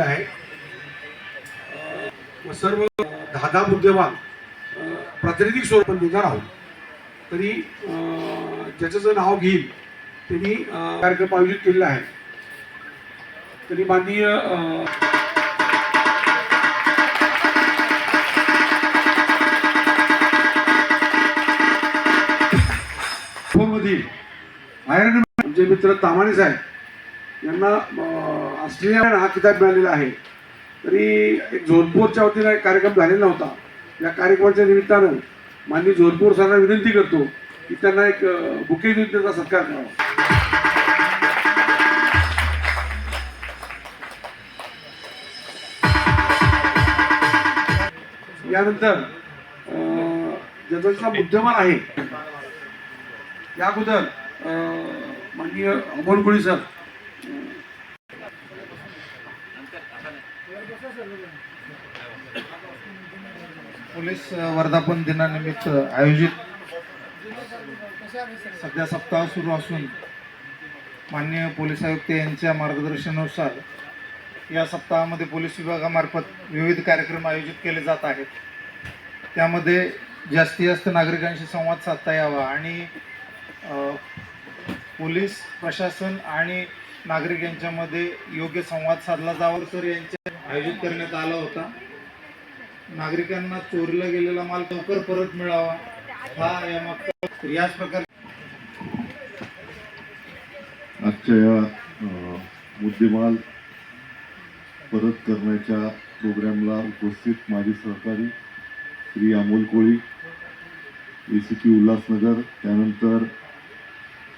आहे. सर्व दहा दहा मुद्देवान प्रातिनिधिक स्वरूपात निघणार आहोत. तरी ज्याचं नाव घेईल त्यांनी कार्यक्रम आयोजित केलेला आहे. तरी माननीय मधील आयर्न म्हणजे मित्र तामाणे साहेब यांना अं, हा किताब मिळालेला आहे. तरी एक जोधपूरच्या वतीनं एक कार्यक्रम झालेला होता. या कार्यक्रमाच्या निमित्तानं माननीय जोधपूर सरांना विनंती करतो की त्यांना एक बुके देऊन त्याचा सत्कार करावा. यानंतर अं, ज्याचा मुद्देमाल आहे. या अगोदर माननीय अमोल कोळी सर पोलीस वर्धापन दिनानिमित्त आयोजित सध्या सप्ताह सुरू असून माननीय पोलीस आयुक्त यांच्या मार्गदर्शनानुसार या सप्ताहामध्ये पोलीस विभागामार्फत विविध कार्यक्रम आयोजित केले जात आहेत. त्यामध्ये जास्तीत जास्त नागरिकांशी संवाद साधता यावा आणि अ, पोलीस प्रशासन आणि नागरिक यांच्यामध्ये योग्य संवाद साधला जावा तर यांच्या आयोजित करण्यात आला होता. नागरिकांना चोरीला गेलेला माल लवकर परत मिळावा हा या मागचा याच प्रकारे आजच्या या मुद्देमाल परत करण्याच्या प्रोग्रामला उपस्थित माजी सहकारी Shri Amol Koli A C P Ulhasnagar त्यानंतर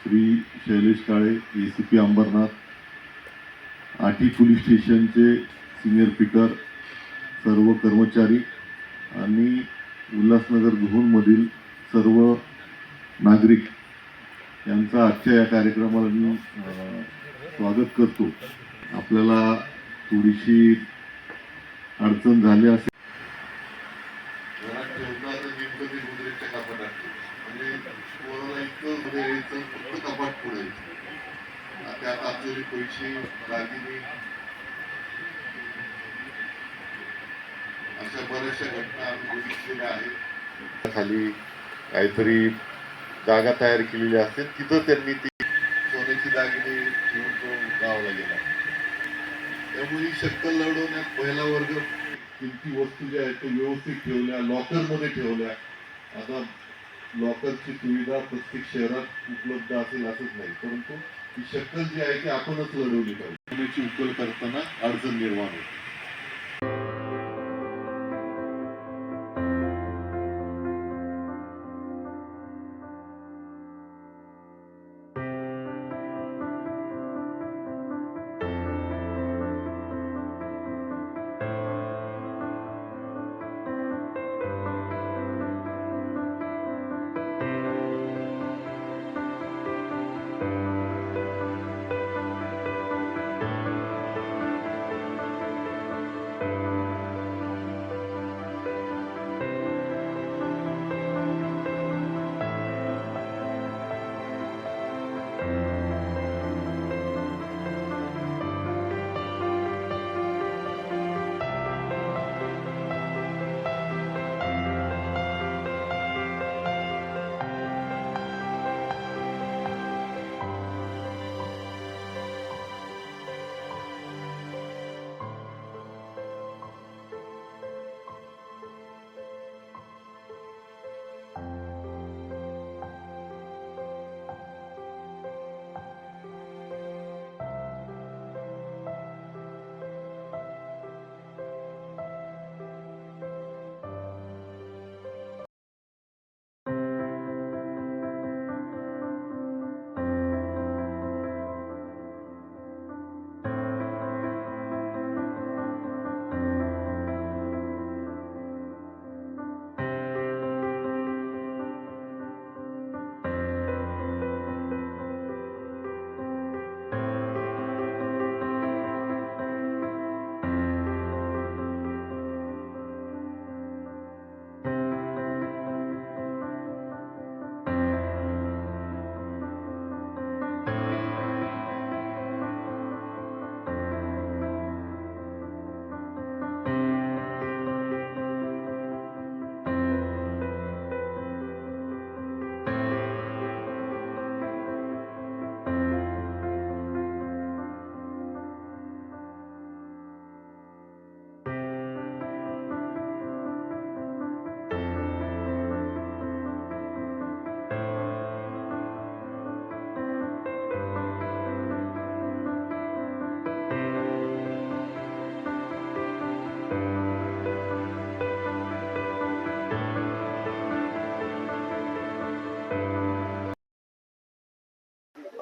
Shri Shailesh Kale A C P Ambarnath आठी पोलीस स्टेशनचे सिनियर पिकर सर्व कर्मचारी आणि उल्हासनगर गृहमधील सर्व नागरिक यांचा आजच्या या कार्यक्रमाला मी स्वागत करतो. आपल्याला थोडीशी अडचण झाली असेल म्हणजे इतकं मध्ये यायचं फक्त कपाट पुढे. त्यात असलेले पैसे दागिने. अशा बऱ्याचशा घटना आम्ही बघितलेल्या आहेत. खाली काहीतरी जागा तयार केलेली असते. तिथं त्यांनी ती सोन्याची दागिने ठेवून तो गावला गेला. त्यामुळे ही शक्कल लढवण्यात पहिला वर्ग किमती वस्तू ज्या आहेत त्या व्यवस्थित ठेवल्या लॉकरमध्ये ठेवल्या. आता लॉकरची सुविधा प्रत्येक शहरात उपलब्ध असेल असंच नाही. परंतु ही शक्कल जी आहे ती आपणच लढवली पाहिजे. उकल करताना अडचण निर्माण होते.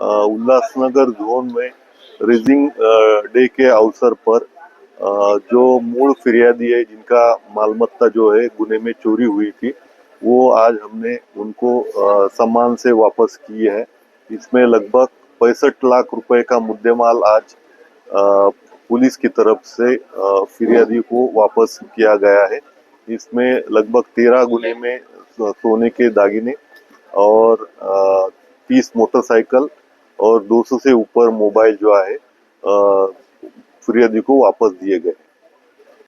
उल्लासनगर जोन में रेजिंग डे के अवसर पर जो मूल फिरियादी है, जिनका मालमत्ता जो है, गुने में चोरी हुई थी, वो आज हमने उनको सम्मान से वापस किए हैं। इसमें लगभग पैंसठ लाख रुपए का मुद्देमाल आज पुलिस की तरफ़ से फिरियादी को वापस किया गया है। इसमें लगभग तेरह गुने में सोने के दागिने और तीस मोटरसाइकिल और 200 से ऊपर मोबाइल जो है अ, फिरियादी को वापस दिए गए।